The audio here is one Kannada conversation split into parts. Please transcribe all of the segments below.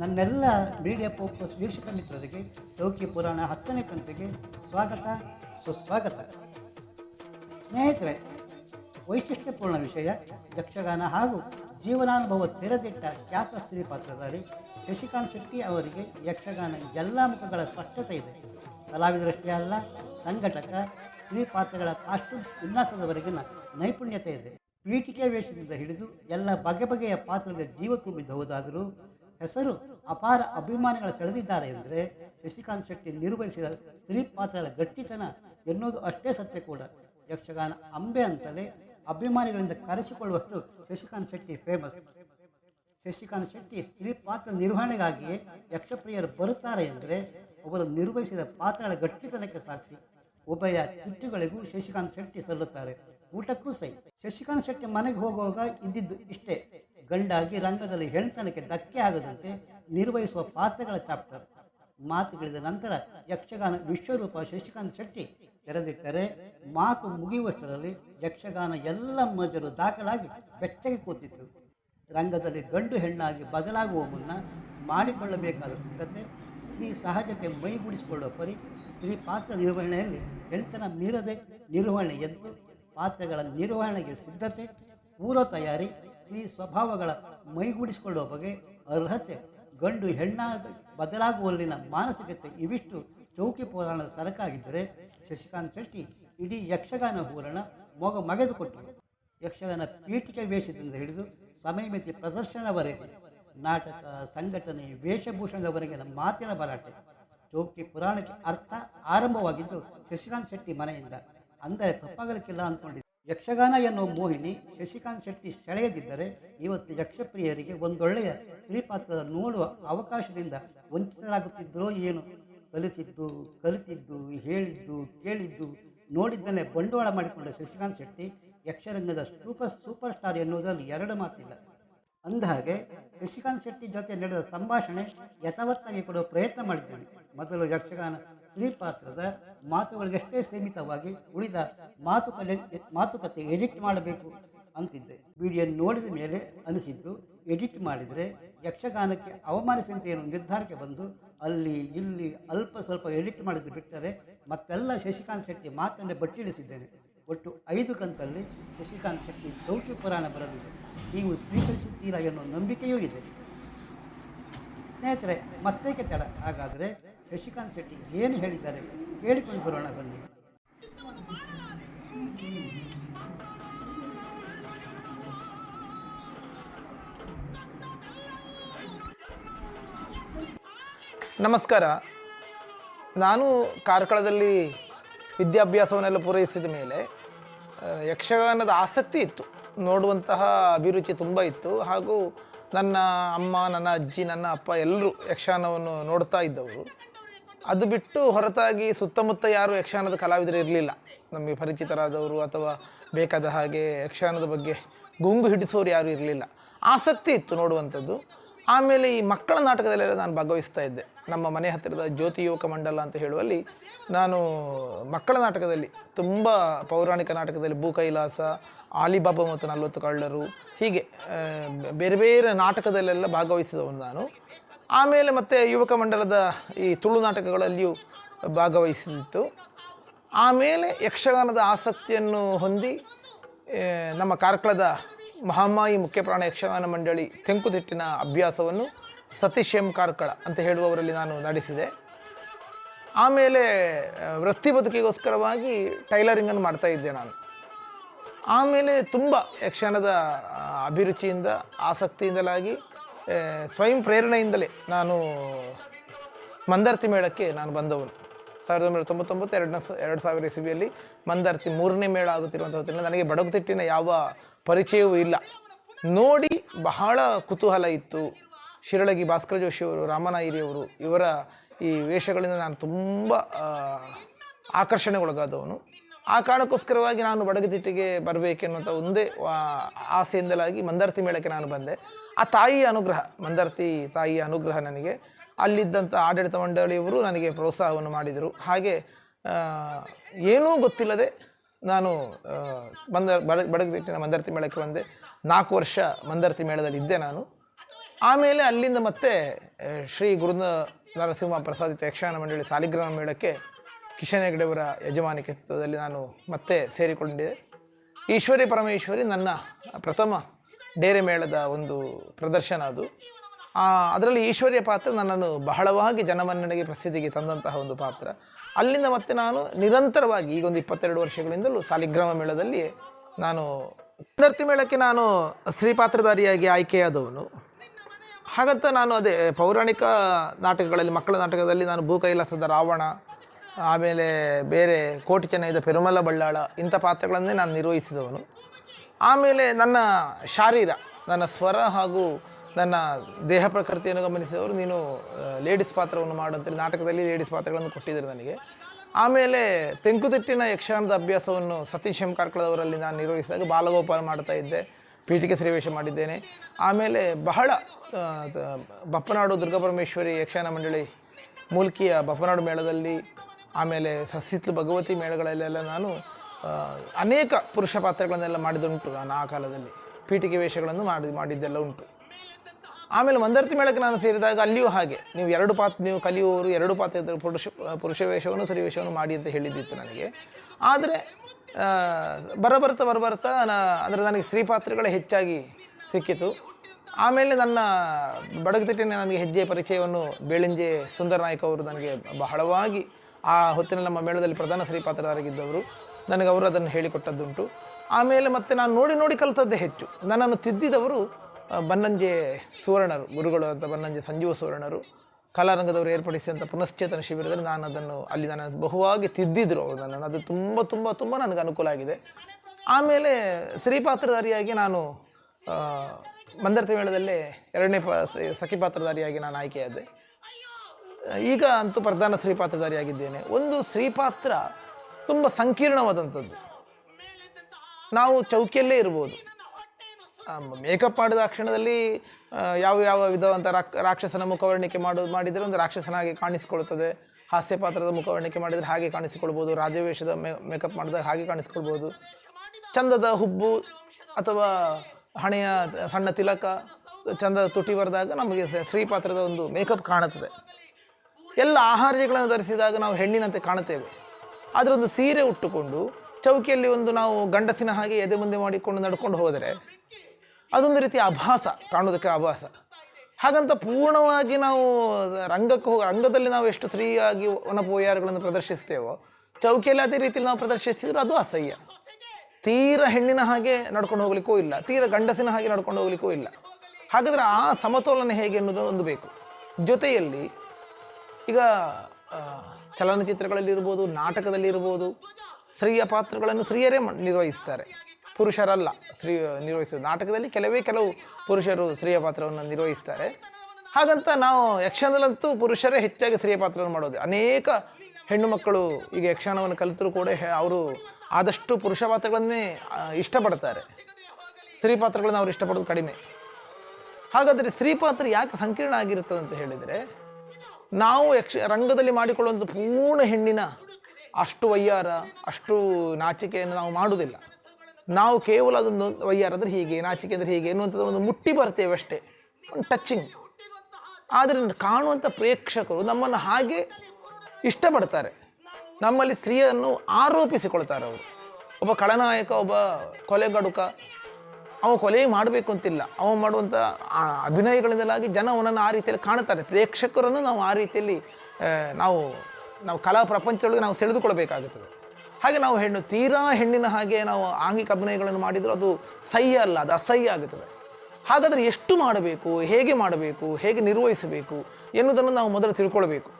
ನನ್ನೆಲ್ಲ ಮೀಡಿಯಾ ಫೋಕಸ್ ವೀಕ್ಷಕ ಮಿತ್ರರಿಗೆ ಚೌಕಿ ಪುರಾಣ ಹತ್ತನೇ ಕಂತಿಗೆ ಸ್ವಾಗತ, ಸುಸ್ವಾಗತ. ಸ್ನೇಹಿತರೆ, ವೈಶಿಷ್ಟ್ಯಪೂರ್ಣ ವಿಷಯ, ಯಕ್ಷಗಾನ ಹಾಗೂ ಜೀವನಾನುಭವ ತೆರೆದಿಟ್ಟ ಖ್ಯಾತ ಸ್ತ್ರೀ ಪಾತ್ರಧಾರಿ ಶಶಿಕಾಂತ್ ಶೆಟ್ಟಿ ಅವರಿಗೆ ಯಕ್ಷಗಾನ ಎಲ್ಲ ಮುಖಗಳ ಸ್ಪಷ್ಟತೆ ಇದೆ. ಕಲಾವಿದರಷ್ಟೇ ಅಲ್ಲ, ಸಂಘಟಕ, ಸ್ತ್ರೀ ಪಾತ್ರಗಳ ಕಾಸ್ಟ್ಯೂಮ್ ವಿನ್ಯಾಸದವರೆಗಿನ ನೈಪುಣ್ಯತೆ ಇದೆ. ಪೀಠಿಕೆ ವೇಷದಿಂದ ಹಿಡಿದು ಎಲ್ಲ ಬಗೆ ಬಗೆಯ ಪಾತ್ರದ ಜೀವ ತುಂಬಿದ್ದವುದಾದರೂ ಹೆಸರು ಅಪಾರ ಅಭಿಮಾನಿಗಳ ಸೆಳೆದಿದ್ದಾರೆ ಎಂದರೆ ಶಶಿಕಾಂತ್ ಶೆಟ್ಟಿ ನಿರ್ವಹಿಸಿದ ಸ್ತ್ರೀ ಪಾತ್ರಗಳ ಗಟ್ಟಿತನ ಎನ್ನುವುದು ಅಷ್ಟೇ ಸತ್ಯ ಕೂಡ. ಯಕ್ಷಗಾನ ಅಂಬೆ ಅಂತಲೇ ಅಭಿಮಾನಿಗಳಿಂದ ಕರೆಸಿಕೊಳ್ಳುವಷ್ಟು ಶಶಿಕಾಂತ್ ಶೆಟ್ಟಿ ಫೇಮಸ್ ಶಶಿಕಾಂತ್ ಶೆಟ್ಟಿ ಸ್ತ್ರೀ ಪಾತ್ರ ನಿರ್ವಹಣೆಗಾಗಿಯೇ ಯಕ್ಷಪ್ರಿಯರು ಬರುತ್ತಾರೆ ಎಂದರೆ ಅವರು ನಿರ್ವಹಿಸಿದ ಪಾತ್ರಗಳ ಗಟ್ಟಿತನಕ್ಕೆ ಸಾಕ್ಷಿ. ಉಭಯ ತಿಟ್ಟುಗಳಿಗೂ ಶಶಿಕಾಂತ್ ಶೆಟ್ಟಿ ಸಲ್ಲುತ್ತಾರೆ. ಊಟಕ್ಕೂ ಸೈ ಶಶಿಕಾಂತ್ ಶೆಟ್ಟಿ ಮನೆಗೆ ಹೋಗುವಾಗ ಇದ್ದಿದ್ದು ಇಷ್ಟೇ. ಗಂಡಾಗಿ ರಂಗದಲ್ಲಿ ಹೆಣ್ತನಕ್ಕೆ ಧಕ್ಕೆ ಆಗದಂತೆ ನಿರ್ವಹಿಸುವ ಪಾತ್ರಗಳ ಚಾಪ್ಟರ್ ಮಾತುಗಳಿದ ನಂತರ ಯಕ್ಷಗಾನ ವಿಶ್ವರೂಪ ಶಶಿಕಾಂತ್ ಶೆಟ್ಟಿ ತೆರೆದಿಟ್ಟರೆ ಮಾತು ಮುಗಿಯುವಷ್ಟರಲ್ಲಿ ಯಕ್ಷಗಾನ ಎಲ್ಲ ಮಜರು ದಾಖಲಾಗಿ ಬೆಚ್ಚಗೆ ಕೂತಿತ್ತು. ರಂಗದಲ್ಲಿ ಗಂಡು ಹೆಣ್ಣಾಗಿ ಬದಲಾಗುವ ಮುನ್ನ ಮಾಡಿಕೊಳ್ಳಬೇಕಾದ ಸಿದ್ಧತೆ, ಈ ಸಹಜತೆ ಮೈಗೂಡಿಸಿಕೊಳ್ಳುವ ಪರಿ ಈ ಪಾತ್ರ ನಿರ್ವಹಣೆಯಲ್ಲಿ ಹೆಣ್ತನ ಮೀರದೆ ನಿರ್ವಹಣೆ ಎದ್ದು ಪಾತ್ರಗಳ ನಿರ್ವಹಣೆಗೆ ಸಿದ್ಧತೆ ಪೂರ್ವ ತಯಾರಿ ಸ್ತ್ರೀ ಸ್ವಭಾವಗಳ ಮೈಗೂಡಿಸಿಕೊಳ್ಳುವ ಬಗೆ ಅರ್ಹತೆ, ಗಂಡು ಹೆಣ್ಣಾದ ಬದಲಾಗುವಲ್ಲಿನ ಮಾನಸಿಕತೆ ಇವಿಷ್ಟು ಚೌಕಿ ಪುರಾಣದ ಸರಕಾಗಿದ್ದರೆ ಶಶಿಕಾಂತ್ ಶೆಟ್ಟಿ ಇಡೀ ಯಕ್ಷಗಾನ ಹೂರಣ ಮೊಗ ಮಗೆದುಕೊಟ್ಟರು ಯಕ್ಷಗಾನ ಪೀಠಿಕೆ ವೇಷದಿಂದ ಹಿಡಿದು ಸಮಯಮಿತಿ ಪ್ರದರ್ಶನವರೆಗೆ, ನಾಟಕ, ಸಂಘಟನೆ, ವೇಷಭೂಷಣದವರೆಗಿನ ಮಾತಿನ ಬಲಾಟೆ ಚೌಕಿ ಪುರಾಣಕ್ಕೆ ಅರ್ಥ ಆರಂಭವಾಗಿದ್ದು ಶಶಿಕಾಂತ್ ಶೆಟ್ಟಿ ಮನೆಯಿಂದ, ಅಂದರೆ ತಪ್ಪಾಗಲಿಕ್ಕಿಲ್ಲ ಅಂದ್ಕೊಂಡಿದ್ದೆ ಯಕ್ಷಗಾನ ಎನ್ನುವ ಮೋಹಿನಿ ಶಶಿಕಾಂತ್ ಶೆಟ್ಟಿ ಸೆಳೆಯದಿದ್ದರೆ ಇವತ್ತು ಯಕ್ಷಪ್ರಿಯರಿಗೆ ಒಂದೊಳ್ಳೆಯ ಸ್ತ್ರೀಪಾತ್ರದ ನೋಡುವ ಅವಕಾಶದಿಂದ ವಂಚಿತರಾಗುತ್ತಿದ್ದರೋ ಏನು. ಕಲಿಸಿದ್ದು ಕಲಿತಿದ್ದು, ಹೇಳಿದ್ದು, ಕೇಳಿದ್ದು, ನೋಡಿದ್ದನ್ನೇ ಬಂಡವಾಳ ಮಾಡಿಕೊಂಡ ಶಶಿಕಾಂತ್ ಶೆಟ್ಟಿ ಯಕ್ಷರಂಗದ ಸೂಪರ್ ಸೂಪರ್ ಸ್ಟಾರ್ ಎನ್ನುವುದರಲ್ಲಿ ಎರಡು ಮಾತಿಲ್ಲ. ಅಂದಹಾಗೆ, ಶಶಿಕಾಂತ್ ಶೆಟ್ಟಿ ಜೊತೆ ನಡೆದ ಸಂಭಾಷಣೆ ಯಥಾವತ್ತಾಗಿ ಕೊಡುವ ಪ್ರಯತ್ನ ಮಾಡಿದ್ದೇನೆ. ಮೊದಲು ಯಕ್ಷಗಾನ ಪಾತ್ರದ ಮಾತುಗಳಿಗಷ್ಟೇ ಸೀಮಿತವಾಗಿ ಉಳಿದ ಮಾತುಕತೆ ಮಾತುಕತೆ ಎಡಿಟ್ ಮಾಡಬೇಕು ಅಂತಿದ್ದೆ. ವಿಡಿಯೋ ನೋಡಿದ ಮೇಲೆ ಅನಿಸಿದ್ದು, ಎಡಿಟ್ ಮಾಡಿದರೆ ಯಕ್ಷಗಾನಕ್ಕೆ ಅವಮಾನಿಸಿದಂತೆ ಏನು ನಿರ್ಧಾರಕ್ಕೆ ಬಂದು ಅಲ್ಲಿ ಇಲ್ಲಿ ಅಲ್ಪ ಸ್ವಲ್ಪ ಎಡಿಟ್ ಮಾಡಿದ್ದು ಬಿಟ್ಟರೆ ಮತ್ತೆಲ್ಲ ಶಶಿಕಾಂತ್ ಶೆಟ್ಟಿ ಮಾತನ್ನೇ ಬಟ್ಟಿಳಿಸಿದ್ದೇನೆ. ಒಟ್ಟು ಐದು ಕಂತಲ್ಲಿ ಶಶಿಕಾಂತ್ ಶೆಟ್ಟಿ ಚೌಕಿ ಪುರಾಣ ಬರಲಿದೆ ನೀವು ಸ್ವೀಕರಿಸುತ್ತೀರಾ ಎನ್ನುವ ನಂಬಿಕೆಯೂ ಇದೆ. ಸ್ನೇಹಿತರೆ, ಮತ್ತೇಕೆ ತಡ? ಹಾಗಾದರೆ ಶಶಿಕಾಂತ್ ಶೆಟ್ಟಿ ಏನು ಹೇಳಿದ್ದಾರೆ? ಕೇಳಿಕೊಂಡು ಬರೋಣ ಬನ್ನಿ. ನಮಸ್ಕಾರ. ನಾನು ಕಾರ್ಕಳದಲ್ಲಿ ವಿದ್ಯಾಭ್ಯಾಸವನ್ನೆಲ್ಲ ಪೂರೈಸಿದ ಮೇಲೆ ಯಕ್ಷಗಾನದ ಆಸಕ್ತಿ ಇತ್ತು. ನೋಡುವಂತಹ ಅಭಿರುಚಿ ತುಂಬ ಇತ್ತು. ಹಾಗೂ ನನ್ನ ಅಮ್ಮ, ನನ್ನ ಅಜ್ಜಿ, ನನ್ನ ಅಪ್ಪ ಎಲ್ಲರೂ ಯಕ್ಷಗಾನವನ್ನು ನೋಡ್ತಾ ಇದ್ದವರು. ಅದು ಬಿಟ್ಟು ಹೊರತಾಗಿ ಸುತ್ತಮುತ್ತ ಯಾರು ಯಕ್ಷಗಾನದ ಕಲಾವಿದರು ಇರಲಿಲ್ಲ. ನಮಗೆ ಪರಿಚಿತರಾದವರು ಅಥವಾ ಬೇಕಾದ ಹಾಗೆ ಯಕ್ಷಗಾನದ ಬಗ್ಗೆ ಗುಂಗು ಹಿಡಿಸೋರು ಯಾರೂ ಇರಲಿಲ್ಲ. ಆಸಕ್ತಿ ಇತ್ತು ನೋಡುವಂಥದ್ದು. ಆಮೇಲೆ ಈ ಮಕ್ಕಳ ನಾಟಕದಲ್ಲೆಲ್ಲ ನಾನು ಭಾಗವಹಿಸ್ತಾ ಇದ್ದೆ. ನಮ್ಮ ಮನೆ ಹತ್ತಿರದ ಜ್ಯೋತಿ ಯುವಕ ಮಂಡಲ ಅಂತ ಹೇಳುವಲ್ಲಿ ನಾನು ಮಕ್ಕಳ ನಾಟಕದಲ್ಲಿ, ತುಂಬ ಪೌರಾಣಿಕ ನಾಟಕದಲ್ಲಿ ಭೂಕೈಲಾಸ ಆಲಿಬಾಬಾ ಮತ್ತು ನಲ್ವತ್ತು ಕಳ್ಳರು ಹೀಗೆ ಬೇರೆ ಬೇರೆ ನಾಟಕದಲ್ಲೆಲ್ಲ ಭಾಗವಹಿಸಿದವನು ನಾನು. ಆಮೇಲೆ ಮತ್ತೆ ಯುವಕ ಮಂಡಲದ ಈ ತುಳು ನಾಟಕಗಳಲ್ಲಿಯೂ ಭಾಗವಹಿಸಿತ್ತು ಆಮೇಲೆ ಯಕ್ಷಗಾನದ ಆಸಕ್ತಿಯನ್ನು ಹೊಂದಿ ನಮ್ಮ ಕಾರ್ಕಳದ ಮಹಾಮಾಯಿ ಮುಖ್ಯಪ್ರಾಣ ಯಕ್ಷಗಾನ ಮಂಡಳಿ ತೆಂಕುತಿಟ್ಟಿನ ಅಭ್ಯಾಸವನ್ನು ಸತೀಶ್ ಎಂ ಕಾರ್ಕಳ ಅಂತ ಹೇಳುವವರಲ್ಲಿ ನಾನು ನಡೆಸಿದೆ ಆಮೇಲೆ ವೃತ್ತಿ ಬದುಕಿಗೋಸ್ಕರವಾಗಿ ಟೈಲರಿಂಗನ್ನು ಮಾಡ್ತಾ ಇದ್ದೆ ನಾನು. ಆಮೇಲೆ ತುಂಬ ಯಕ್ಷಗಾನದ ಅಭಿರುಚಿಯಿಂದ, ಆಸಕ್ತಿಯಿಂದಲಾಗಿ ಸ್ವಯಂ ಪ್ರೇರಣೆಯಿಂದಲೇ ನಾನು ಮಂದಾರ್ತಿ ಮೇಳಕ್ಕೆ ನಾನು ಬಂದವನು. ಸಾವಿರದ ಒಂಬೈನೂರ ತೊಂಬತ್ತೊಂಬತ್ತು ಎರಡನೇ ಎರಡು ಸಾವಿರ ಇಸವಿಯಲ್ಲಿ ಮಂದಾರ್ತಿ ಮೂರನೇ ಮೇಳ ಆಗುತ್ತಿರುವಂಥ ಹೊತ್ತಿನಲ್ಲಿ ನನಗೆ ಬಡಗುತಿಟ್ಟಿನ ಯಾವ ಪರಿಚಯವೂ ಇಲ್ಲ. ನೋಡಿ ಬಹಳ ಕುತೂಹಲ ಇತ್ತು. ಶಿರಳಗಿ ಭಾಸ್ಕರ ಜೋಶಿಯವರು ರಾಮನಾಯಿರಿಯವರು ಇವರ ಈ ವೇಷಗಳಿಂದ ನಾನು ತುಂಬ ಆಕರ್ಷಣೆಗೊಳಗಾದವನು. ಆ ಕಾರಣಕ್ಕೋಸ್ಕರವಾಗಿ ನಾನು ಬಡಗತಿಟ್ಟಿಗೆ ಬರಬೇಕೆನ್ನುವಂಥ ಒಂದೇ ಆಸೆಯಿಂದಲಾಗಿ ಮಂದಾರ್ತಿ ಮೇಳಕ್ಕೆ ನಾನು ಬಂದೆ. ಆ ತಾಯಿಯ ಅನುಗ್ರಹ, ಮಂದರ್ತಿ ತಾಯಿಯ ಅನುಗ್ರಹ ನನಗೆ. ಅಲ್ಲಿದ್ದಂಥ ಆಡಳಿತ ಮಂಡಳಿಯವರು ನನಗೆ ಪ್ರೋತ್ಸಾಹವನ್ನು ಮಾಡಿದರು. ಹಾಗೆ ಏನೂ ಗೊತ್ತಿಲ್ಲದೆ ನಾನು ಬಂದ, ಬಡ, ಬಡಗದಿಟ್ಟಿನ ಮಂದರ್ತಿ ಮೇಳಕ್ಕೆ ಬಂದೆ. ನಾಲ್ಕು ವರ್ಷ ಮಂದರ್ತಿ ಮೇಳದಲ್ಲಿ ಇದ್ದೆ ನಾನು. ಆಮೇಲೆ ಅಲ್ಲಿಂದ ಮತ್ತೆ ಶ್ರೀ ಗುರು ನರಸಿಂಹ ಪ್ರಸಾದಿತ ಯಕ್ಷಗಾನ ಮಂಡಳಿ ಸಾಲಿಗ್ರಾಮ ಮೇಳಕ್ಕೆ ಕಿಶನ್ ಹೆಗಡೆಯವರ ಯಜಮಾನಿಕತ್ವದಲ್ಲಿ ನಾನು ಮತ್ತೆ ಸೇರಿಕೊಂಡಿದ್ದೆ. ಈಶ್ವರಿ ಪರಮೇಶ್ವರಿ ನನ್ನ ಪ್ರಥಮ ಡೇರೆ ಮೇಳದ ಒಂದು ಪ್ರದರ್ಶನ ಅದು. ಅದರಲ್ಲಿ ಈಶ್ವರ್ಯ ಪಾತ್ರ ನನ್ನನ್ನು ಬಹಳವಾಗಿ ಜನಮನ್ನಣೆಗೆ ಪ್ರಸಿದ್ಧಿಗೆ ತಂದಂತಹ ಒಂದು ಪಾತ್ರ. ಅಲ್ಲಿಂದ ಮತ್ತೆ ನಾನು ನಿರಂತರವಾಗಿ ಈಗ ಒಂದು ಇಪ್ಪತ್ತೆರಡು ವರ್ಷಗಳಿಂದಲೂ ಸಾಲಿಗ್ರಾಮ ಮೇಳದಲ್ಲಿ ನಾನು ಸಂದರ್ತಿ ಮೇಳಕ್ಕೆ ನಾನು ಸ್ತ್ರೀಪಾತ್ರಧಾರಿಯಾಗಿ ಆಯ್ಕೆಯಾದವನು ಹಾಗಂತ ನಾನು ಅದೇ ಪೌರಾಣಿಕ ನಾಟಕಗಳಲ್ಲಿ, ಮಕ್ಕಳ ನಾಟಕದಲ್ಲಿ ನಾನು ಭೂಕೈಲಾಸದ ರಾವಣ, ಆಮೇಲೆ ಬೇರೆ ಕೋಟಿ ಚೆನ್ನೈದ ಪೆರುಮಲ ಬಳ್ಳಾಳ ಇಂಥ ಪಾತ್ರಗಳನ್ನೇ ನಾನು ನಿರ್ವಹಿಸಿದವನು. ಆಮೇಲೆ ನನ್ನ ಶಾರೀರ, ನನ್ನ ಸ್ವರ ಹಾಗೂ ನನ್ನ ದೇಹ ಪ್ರಕೃತಿಯನ್ನು ಗಮನಿಸಿದವರು ನೀನು ಲೇಡೀಸ್ ಪಾತ್ರವನ್ನು ಮಾಡುವಂಥ ನಾಟಕದಲ್ಲಿ ಲೇಡೀಸ್ ಪಾತ್ರಗಳನ್ನು ಕೊಟ್ಟಿದ್ದರು ನನಗೆ. ಆಮೇಲೆ ತೆಂಕುತಿಟ್ಟಿನ ಯಕ್ಷಗಾನದ ಅಭ್ಯಾಸವನ್ನು ಸತೀಶ್ ಎಂ ಕಾರ್ಕಳದವರಲ್ಲಿ ನಾನು ನಿರ್ವಹಿಸಿದಾಗ ಬಾಲಗೋಪಾಲ ಮಾಡ್ತಾ ಇದ್ದೆ, ಪೀಠಿಕೆ ಸನ್ನಿವೇಶ ಮಾಡಿದ್ದೇನೆ. ಆಮೇಲೆ ಬಹಳ ಬಪ್ಪನಾಡು ದುರ್ಗಾಪರಮೇಶ್ವರಿ ಯಕ್ಷಗಾನ ಮಂಡಳಿ, ಮೂಲ್ಕಿಯ ಬಪ್ಪನಾಡು ಮೇಳದಲ್ಲಿ, ಆಮೇಲೆ ಸಸಿತ್ಲು ಭಗವತಿ ಮೇಳಗಳಲ್ಲೆಲ್ಲ ನಾನು ಅನೇಕ ಪುರುಷ ಪಾತ್ರಗಳನ್ನೆಲ್ಲ ಮಾಡಿದುಂಟು ನಾನು ಆ ಕಾಲದಲ್ಲಿ. ಪೀಠಿಕೆ ವೇಷಗಳನ್ನು ಮಾಡಿ, ಮಾಡಿದ್ದೆಲ್ಲ ಉಂಟು. ಆಮೇಲೆ ಒಂದರ್ತಿ ಮೇಳಕ್ಕೆ ನಾನು ಸೇರಿದಾಗ ಅಲ್ಲಿಯೂ ಹಾಗೆ. ನೀವು ಎರಡು ಪಾತ್ರ ನೀವು ಕಲಿಯುವವರು ಎರಡು ಪಾತ್ರ ಪುರುಷ ಪುರುಷ ವೇಷವನ್ನು, ಸ್ತ್ರೀ ವೇಷವನ್ನು ಮಾಡಿ ಅಂತ ಹೇಳಿದ್ದಿತ್ತು ನನಗೆ. ಆದರೆ ಬರಬರ್ತಾ ಬರಬರ್ತಾ ನಾ, ಅಂದರೆ ನನಗೆ ಸ್ತ್ರೀ ಪಾತ್ರಗಳೇ ಹೆಚ್ಚಾಗಿ ಸಿಕ್ಕಿತು. ಆಮೇಲೆ ನನ್ನ ಬಡಗತಿಟ್ಟಿನ ನನಗೆ ಹೆಜ್ಜೆ, ಪರಿಚಯವನ್ನು ಬೇಳಿಂಜೆ ಸುಂದರ ನಾಯಕ್ ಅವರು ನನಗೆ ಬಹಳವಾಗಿ ಆ ಹೊತ್ತಿನ ನಮ್ಮ ಮೇಳದಲ್ಲಿ ಪ್ರಧಾನ ಸ್ತ್ರೀ ಪಾತ್ರಧಾರಿಗಿದ್ದವರು ನನಗೆ ಅವರು ಅದನ್ನು ಹೇಳಿಕೊಟ್ಟದ್ದುಂಟು. ಆಮೇಲೆ ಮತ್ತೆ ನಾನು ನೋಡಿ ನೋಡಿ ಕಲಿತದ್ದೇ ಹೆಚ್ಚು. ನನ್ನನ್ನು ತಿದ್ದಿದವರು ಬನ್ನಂಜೆ ಸುವರ್ಣರು, ಗುರುಗಳು ಅಂತ ಬನ್ನಂಜೆ ಸಂಜೀವ ಸುವರ್ಣರು. ಕಲಾರಂಗದವರು ಏರ್ಪಡಿಸಿದಂಥ ಪುನಶ್ಚೇತನ ಶಿಬಿರದಲ್ಲಿ ನಾನು ಅದನ್ನು ಅಲ್ಲಿ ನಾನು ಬಹುವಾಗಿ ತಿದ್ದಿದ್ರು ಅವರು ನನ್ನನ್ನು. ಅದು ತುಂಬ ತುಂಬ ತುಂಬ ನನಗೆ ಅನುಕೂಲ ಆಗಿದೆ. ಆಮೇಲೆ ಸ್ತ್ರೀಪಾತ್ರಧಾರಿಯಾಗಿ ನಾನು ಮಂದರ್ತಿ ಮೇಳದಲ್ಲೇ ಎರಡನೇ ಪ ಸಖಿ ಪಾತ್ರಧಾರಿಯಾಗಿ ನಾನು ಆಯ್ಕೆಯಾದೆ. ಈಗ ಅಂತೂ ಪ್ರಧಾನ ಸ್ತ್ರೀಪಾತ್ರಧಾರಿಯಾಗಿದ್ದೇನೆ ಒಂದು ಸ್ತ್ರೀ ಪಾತ್ರ ತುಂಬ ಸಂಕೀರ್ಣವಾದಂಥದ್ದು. ನಾವು ಚೌಕಿಯಲ್ಲೇ ಇರ್ಬೋದು. ಮೇಕಪ್ ಮಾಡಿದ ಕ್ಷಣದಲ್ಲಿ ಯಾವ ಯಾವ ವಿಧವಂತ ರಾಕ್, ರಾಕ್ಷಸನ ಮುಖವರ್ಣಿಕೆ ಮಾಡು, ಮಾಡಿದರೆ ಒಂದು ರಾಕ್ಷಸನಾಗಿ ಕಾಣಿಸಿಕೊಳ್ಳುತ್ತದೆ. ಹಾಸ್ಯ ಪಾತ್ರದ ಮುಖವರ್ಣಿಕೆ ಮಾಡಿದರೆ ಹಾಗೆ ಕಾಣಿಸಿಕೊಳ್ಬೋದು ರಾಜವೇಷದ ಮೇಕಪ್ ಮಾಡಿದಾಗ ಹಾಗೆ ಕಾಣಿಸ್ಕೊಳ್ಬೋದು ಚಂದದ ಹುಬ್ಬು ಅಥವಾ ಹಣೆಯ ಸಣ್ಣ ತಿಲಕ ಚಂದದ ತುಟಿ ಬರೆದಾಗ ನಮಗೆ ಸ್ತ್ರೀ ಪಾತ್ರದ ಒಂದು ಮೇಕಪ್ ಕಾಣುತ್ತದೆ. ಎಲ್ಲ ಆಹಾರ್ಯಗಳನ್ನು ಧರಿಸಿದಾಗ ನಾವು ಹೆಣ್ಣಿನಂತೆ ಕಾಣುತ್ತೇವೆ. ಆದರೆ ಒಂದು ಸೀರೆ ಉಟ್ಟುಕೊಂಡು ಚೌಕಿಯಲ್ಲಿ ಒಂದು ನಾವು ಗಂಡಸಿನ ಹಾಗೆ ಎದೆ ಮುಂದೆ ಮಾಡಿಕೊಂಡು ನಡ್ಕೊಂಡು ಹೋದರೆ ಅದೊಂದು ರೀತಿಯ ಅಭಾಸ ಕಾಣೋದಕ್ಕೆ ಅಭಾಸ. ಹಾಗಂತ ಪೂರ್ಣವಾಗಿ ನಾವು ರಂಗಕ್ಕೆ ಹೋಗಿ, ರಂಗದಲ್ಲಿ ನಾವು ಎಷ್ಟು ಸ್ತ್ರೀಯಾಗಿ ಒನಪೋಯಾರ್ಗಳನ್ನು ಪ್ರದರ್ಶಿಸ್ತೇವೋ, ಚೌಕಿಯಲ್ಲಿ ಅದೇ ರೀತಿಯಲ್ಲಿ ನಾವು ಪ್ರದರ್ಶಿಸಿದ್ರು ಅದು ಅಸಹ್ಯ. ತೀರ ಹೆಣ್ಣಿನ ಹಾಗೆ ನಡ್ಕೊಂಡು ಹೋಗ್ಲಿಕ್ಕೂ ಇಲ್ಲ, ತೀರ ಗಂಡಸಿನ ಹಾಗೆ ನಡ್ಕೊಂಡು ಹೋಗ್ಲಿಕ್ಕೂ ಇಲ್ಲ. ಹಾಗಾದರೆ ಆ ಸಮತೋಲನ ಹೇಗೆ ಅನ್ನೋದು ಒಂದು ಬೇಕು. ಜೊತೆಯಲ್ಲಿ ಈಗ ಚಲನಚಿತ್ರಗಳಲ್ಲಿರ್ಬೋದು, ನಾಟಕದಲ್ಲಿರ್ಬೋದು, ಸ್ತ್ರೀಯ ಪಾತ್ರಗಳನ್ನು ಸ್ತ್ರೀಯರೇ ನಿರ್ವಹಿಸ್ತಾರೆ. ಪುರುಷರಲ್ಲ, ಸ್ತ್ರೀ ನಿರ್ವಹಿಸೋದು ನಾಟಕದಲ್ಲಿ ಕೆಲವೇ ಕೆಲವು ಪುರುಷರು ಸ್ತ್ರೀಯ ಪಾತ್ರವನ್ನು ನಿರ್ವಹಿಸ್ತಾರೆ. ಹಾಗಂತ ನಾವು ಯಕ್ಷಗಾನದಲ್ಲಂತೂ ಪುರುಷರೇ ಹೆಚ್ಚಾಗಿ ಸ್ತ್ರೀಯ ಪಾತ್ರವನ್ನು ಮಾಡೋದು. ಅನೇಕ ಹೆಣ್ಣು ಮಕ್ಕಳು ಈಗ ಯಕ್ಷಗಾನವನ್ನು ಕಲಿತರೂ ಕೂಡ ಅವರು ಆದಷ್ಟು ಪುರುಷ ಪಾತ್ರಗಳನ್ನೇ ಇಷ್ಟಪಡ್ತಾರೆ. ಸ್ತ್ರೀ ಪಾತ್ರಗಳನ್ನು ಅವರು ಇಷ್ಟಪಡೋದು ಕಡಿಮೆ. ಹಾಗಾದರೆ ಸ್ತ್ರೀ ಪಾತ್ರ ಯಾಕೆ ಸಂಕೀರ್ಣ ಆಗಿರುತ್ತದೆ ಅಂತ ಹೇಳಿದರೆ ನಾವು ಯಕ್ಷ ರಂಗದಲ್ಲಿ ಮಾಡಿಕೊಳ್ಳುವಂಥ ಪೂರ್ಣ ಹೆಣ್ಣಿನ ಅಷ್ಟು ವಯ್ಯಾರ, ಅಷ್ಟು ನಾಚಿಕೆಯನ್ನು ನಾವು ಮಾಡುವುದಿಲ್ಲ. ನಾವು ಕೇವಲ ಅದೊಂದು ವಯ್ಯಾರ ಅಂದರೆ ಹೀಗೆ, ನಾಚಿಕೆ ಅಂದರೆ ಹೀಗೆ ಎನ್ನುವಂಥದ್ದು ಒಂದು ಮುಟ್ಟಿ ಬರ್ತೇವೆ ಅಷ್ಟೇ. ಒಂದು ಟಚಿಂಗ್ ಆದರೆ ಕಾಣುವಂಥ ಪ್ರೇಕ್ಷಕರು ನಮ್ಮನ್ನು ಹಾಗೆ ಇಷ್ಟಪಡ್ತಾರೆ. ನಮ್ಮಲ್ಲಿ ಸ್ತ್ರೀಯನ್ನು ಆರೋಪಿಸಿಕೊಳ್ತಾರೆ ಅವರು. ಒಬ್ಬ ಖಳನಾಯಕ, ಒಬ್ಬ ಕೊಲೆಗಡುಕ ಅವ ಕೊಲೆ ಮಾಡಬೇಕು ಅಂತಿಲ್ಲ. ಅವ ಮಾಡುವಂಥ ಅಭಿನಯಗಳಿಂದಲಾಗಿ ಜನ ಅವನನ್ನು ಆ ರೀತಿಯಲ್ಲಿ ಕಾಣುತ್ತಾರೆ. ಪ್ರೇಕ್ಷಕರನ್ನು ನಾವು ಆ ರೀತಿಯಲ್ಲಿ ನಾವು ನಾವು ಕಲಾ ಪ್ರಪಂಚದೊಳಗೆ ನಾವು ಸೆಳೆದುಕೊಳ್ಬೇಕಾಗುತ್ತದೆ. ಹಾಗೆ ನಾವು ಹೆಣ್ಣು, ತೀರಾ ಹೆಣ್ಣಿನ ಹಾಗೆ ನಾವು ಆಂಗಿಕ ಅಭಿನಯಗಳನ್ನು ಮಾಡಿದರೂ ಅದು ಸಹ್ಯ ಅಲ್ಲ, ಅದು ಅಸಹ್ಯ ಆಗುತ್ತದೆ. ಹಾಗಾದರೆ ಎಷ್ಟು ಮಾಡಬೇಕು, ಹೇಗೆ ಮಾಡಬೇಕು, ಹೇಗೆ ನಿರ್ವಹಿಸಬೇಕು ಎನ್ನುವುದನ್ನು ನಾವು ಮೊದಲು ತಿಳ್ಕೊಳ್ಬೇಕು.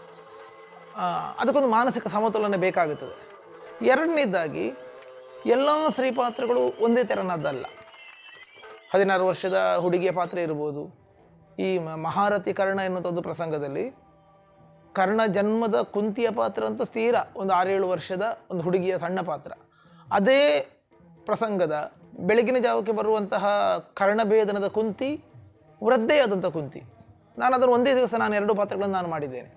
ಅದಕ್ಕೊಂದು ಮಾನಸಿಕ ಸಮತೋಲನ ಬೇಕಾಗುತ್ತದೆ. ಎರಡನೇದಾಗಿ, ಎಲ್ಲ ಸ್ತ್ರೀ ಪಾತ್ರಗಳು ಒಂದೇ ತೆರನದ್ದಲ್ಲ ಹದಿನಾರು ವರ್ಷದ ಹುಡುಗಿಯ ಪಾತ್ರ ಇರ್ಬೋದು. ಈ ಮಹಾರಥಿ ಕರ್ಣ ಎನ್ನುವಂಥ ಪ್ರಸಂಗದಲ್ಲಿ ಕರ್ಣ ಜನ್ಮದ ಕುಂತಿಯ ಪಾತ್ರ ಅಂತೂ ತೀರ ಒಂದು ಆರೇಳು ವರ್ಷದ ಒಂದು ಹುಡುಗಿಯ ಸಣ್ಣ ಪಾತ್ರ. ಅದೇ ಪ್ರಸಂಗದ ಬೆಳಗಿನ ಜಾವಕ್ಕೆ ಬರುವಂತಹ ಕರ್ಣಭೇದನದ ಕುಂತಿ ವೃದ್ಧೆಯಾದಂಥ ಕುಂತಿ. ನಾನು ಅದನ್ನು ಒಂದೇ ದಿವಸ ನಾನು ಎರಡು ಪಾತ್ರಗಳನ್ನು ನಾನು ಮಾಡಿದ್ದೇನೆ.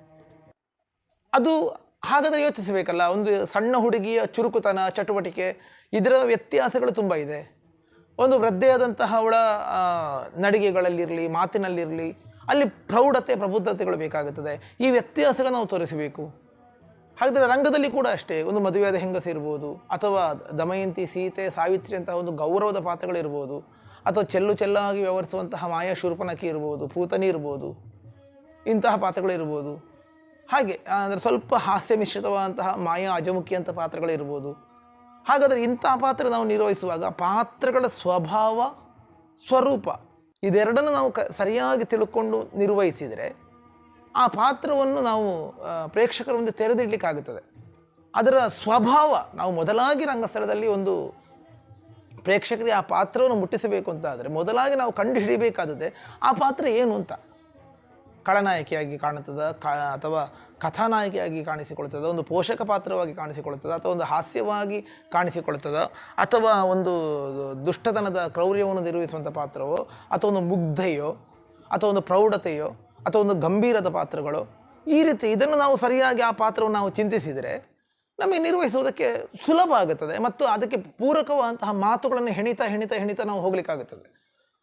ಅದು ಹಾಗಾದರೆ ಯೋಚಿಸಬೇಕಲ್ಲ, ಒಂದು ಸಣ್ಣ ಹುಡುಗಿಯ ಚುರುಕುತನ, ಚಟುವಟಿಕೆ, ಇದರ ವ್ಯತ್ಯಾಸಗಳು ತುಂಬ ಇದೆ. ಒಂದು ವೃದ್ಧೆಯಾದಂತಹ ಅವಳ ನಡಿಗೆಗಳಲ್ಲಿರಲಿ, ಮಾತಿನಲ್ಲಿರಲಿ, ಅಲ್ಲಿ ಪ್ರೌಢತೆ, ಪ್ರಬುದ್ಧತೆಗಳು ಬೇಕಾಗುತ್ತದೆ. ಈ ವ್ಯತ್ಯಾಸಗಳನ್ನು ನಾವು ತೋರಿಸಬೇಕು. ಹಾಗಾದರೆ ರಂಗದಲ್ಲಿ ಕೂಡ ಅಷ್ಟೇ, ಒಂದು ಮದುವೆಯಾದ ಹೆಂಗಸ ಇರ್ಬೋದು, ಅಥವಾ ದಮಯಂತಿ, ಸೀತೆ, ಸಾವಿತ್ರಿ ಅಂತಹ ಒಂದು ಗೌರವದ ಪಾತ್ರಗಳಿರ್ಬೋದು ಅಥವಾ ಚೆಲ್ಲು ಚೆಲ್ಲಾಗಿ ವ್ಯವಹರಿಸುವಂತಹ ಮಾಯಾ ಶೂರ್ಪನಖಿ ಇರ್ಬೋದು, ಪೂತನಿ ಇರ್ಬೋದು, ಇಂತಹ ಪಾತ್ರಗಳಿರ್ಬೋದು ಹಾಗೆ ಅಂದರೆ ಸ್ವಲ್ಪ ಹಾಸ್ಯ ಮಿಶ್ರಿತವಾದಂತಹ ಮಾಯಾ ಅಜಮುಖಿ ಅಂತ ಪಾತ್ರಗಳಿರ್ಬೋದು ಹಾಗಾದರೆ ಇಂಥ ಪಾತ್ರ ನಾವು ನಿರ್ವಹಿಸುವಾಗ ಪಾತ್ರಗಳ ಸ್ವಭಾವ, ಸ್ವರೂಪ ಇದೆರಡನ್ನು ನಾವು ಕ, ಸರಿಯಾಗಿ ತಿಳ್ಕೊಂಡು ನಿರ್ವಹಿಸಿದರೆ ಆ ಪಾತ್ರವನ್ನು ನಾವು ಪ್ರೇಕ್ಷಕರ ಮುಂದೆ ತೆರೆದಿಡ್ಲಿಕ್ಕಾಗುತ್ತದೆ. ಅದರ ಸ್ವಭಾವ ನಾವು ಮೊದಲಾಗಿ ರಂಗಸ್ಥಳದಲ್ಲಿ ಒಂದು ಪ್ರೇಕ್ಷಕರಿಗೆ ಆ ಪಾತ್ರವನ್ನು ಮುಟ್ಟಿಸಬೇಕು ಅಂತ ಆದರೆ ಮೊದಲಾಗಿ ನಾವು ಕಂಡು ಹಿಡಿಬೇಕಾದದ್ದೇ ಆ ಪಾತ್ರ ಏನು ಅಂತ. ಖಳನಾಯಕಿಯಾಗಿ ಕಾಣುತ್ತದೆ, ಕ, ಅಥವಾ ಕಥಾನಾಯಕಿಯಾಗಿ ಕಾಣಿಸಿಕೊಳ್ಳುತ್ತದೆ, ಒಂದು ಪೋಷಕ ಪಾತ್ರವಾಗಿ ಕಾಣಿಸಿಕೊಳ್ಳುತ್ತದೆ, ಅಥವಾ ಒಂದು ಹಾಸ್ಯವಾಗಿ ಕಾಣಿಸಿಕೊಳ್ಳುತ್ತದೆ, ಅಥವಾ ಒಂದು ದುಷ್ಟತನದ ಕ್ರೌರ್ಯವನ್ನು ನಿರ್ವಹಿಸುವಂಥ ಪಾತ್ರವೋ, ಅಥವಾ ಒಂದು ಮುಗ್ಧೆಯೋ, ಅಥವಾ ಒಂದು ಪ್ರೌಢತೆಯೋ, ಅಥವಾ ಒಂದು ಗಂಭೀರದ ಪಾತ್ರಗಳು, ಈ ರೀತಿ ಇದನ್ನು ನಾವು ಸರಿಯಾಗಿ ಆ ಪಾತ್ರವನ್ನು ನಾವು ಚಿಂತಿಸಿದರೆ ನಮಗೆ ನಿರ್ವಹಿಸುವುದಕ್ಕೆ ಸುಲಭ ಆಗುತ್ತದೆ ಮತ್ತು ಅದಕ್ಕೆ ಪೂರಕವಾದಂತಹ ಮಾತುಗಳನ್ನು ಹೆಣಿತಾ ಹೆಣಿತಾ ಹೆಣಿತಾ ನಾವು ಹೋಗಲಿಕ್ಕಾಗುತ್ತದೆ.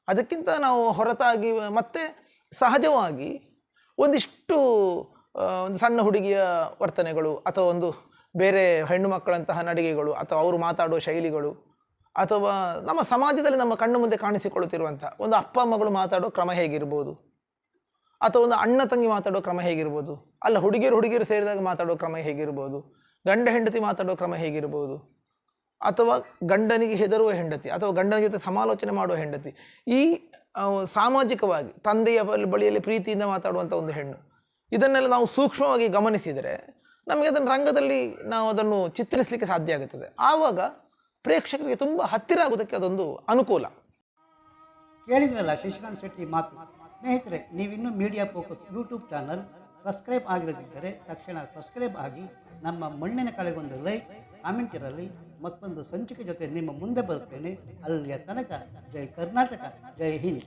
ಅದಕ್ಕಿಂತ ನಾವು ಹೊರತಾಗಿ ಮತ್ತೆ ಸಹಜವಾಗಿ ಒಂದಿಷ್ಟು ಒಂದು ಸಣ್ಣ ಹುಡುಗಿಯ ವರ್ತನೆಗಳು ಅಥವಾ ಒಂದು ಬೇರೆ ಹೆಣ್ಣು ಮಕ್ಕಳಂತಹ ನಡಿಗೆಗಳು ಅಥವಾ ಅವರು ಮಾತಾಡುವ ಶೈಲಿಗಳು ಅಥವಾ ನಮ್ಮ ಸಮಾಜದಲ್ಲಿ ನಮ್ಮ ಕಣ್ಣು ಮುಂದೆ ಕಾಣಿಸಿಕೊಳ್ಳುತ್ತಿರುವಂಥ ಒಂದು ಅಪ್ಪ ಮಗಳು ಮಾತಾಡೋ ಕ್ರಮ ಹೇಗಿರ್ಬೋದು? ಅಥವಾ ಒಂದು ಅಣ್ಣ, ತಂಗಿ ಮಾತಾಡೋ ಕ್ರಮ ಹೇಗಿರ್ಬೋದು? ಅಲ್ಲ, ಹುಡುಗಿಯರು ಹುಡುಗಿಯರು ಸೇರಿದಾಗ ಮಾತಾಡೋ ಕ್ರಮ ಹೇಗಿರ್ಬೋದು? ಗಂಡ, ಹೆಂಡತಿ ಮಾತಾಡೋ ಕ್ರಮ ಹೇಗಿರ್ಬೋದು? ಅಥವಾ ಗಂಡನಿಗೆ ಹೆದರುವ ಹೆಂಡತಿ ಅಥವಾ ಗಂಡನ ಜೊತೆ ಸಮಾಲೋಚನೆ ಮಾಡುವ ಹೆಂಡತಿ ಈ ಸಾಮಾಜಿಕವಾಗಿ ತಂದೆಯ ಬಳಿ- ಬಳಿಯಲ್ಲಿ ಪ್ರೀತಿಯಿಂದ ಮಾತಾಡುವಂಥ ಒಂದು ಹೆಣ್ಣು. ಇದನ್ನೆಲ್ಲ ನಾವು ಸೂಕ್ಷ್ಮವಾಗಿ ಗಮನಿಸಿದರೆ ನಮಗೆ ಅದನ್ನು ರಂಗದಲ್ಲಿ ನಾವು ಅದನ್ನು ಚಿತ್ರಿಸಲಿಕ್ಕೆ ಸಾಧ್ಯ ಆಗುತ್ತದೆ. ಆವಾಗ ಪ್ರೇಕ್ಷಕರಿಗೆ ತುಂಬ ಹತ್ತಿರ ಆಗೋದಕ್ಕೆ ಅದೊಂದು ಅನುಕೂಲ. ಕೇಳಿದ್ರಲ್ಲ ಶಶಿಕಾಂತ್ ಶೆಟ್ಟಿ ಮಾತು, ಸ್ನೇಹಿತರೆ, ನೀವಿನ್ನೂ media focus YouTube channel subscribe ಆಗಿರದಿದ್ದರೆ ತಕ್ಷಣ ಸಬ್ಸ್ಕ್ರೈಬ್ ಆಗಿ ನಮ್ಮ ಮಣ್ಣಿನ ಕಳೆಗೊಂದು ಲೈಕ್ ಕಾಮೆಂಟ್ ಮತ್ತೊಂದು ಸಂಚಿಕೆ ಜೊತೆ ನಿಮ್ಮ ಮುಂದೆ ಬರುತ್ತೇನೆ. ಅಲ್ಲಿಯ ತನಕ ಜೈ ಕರ್ನಾಟಕ ಜೈ ಹಿಂದ್.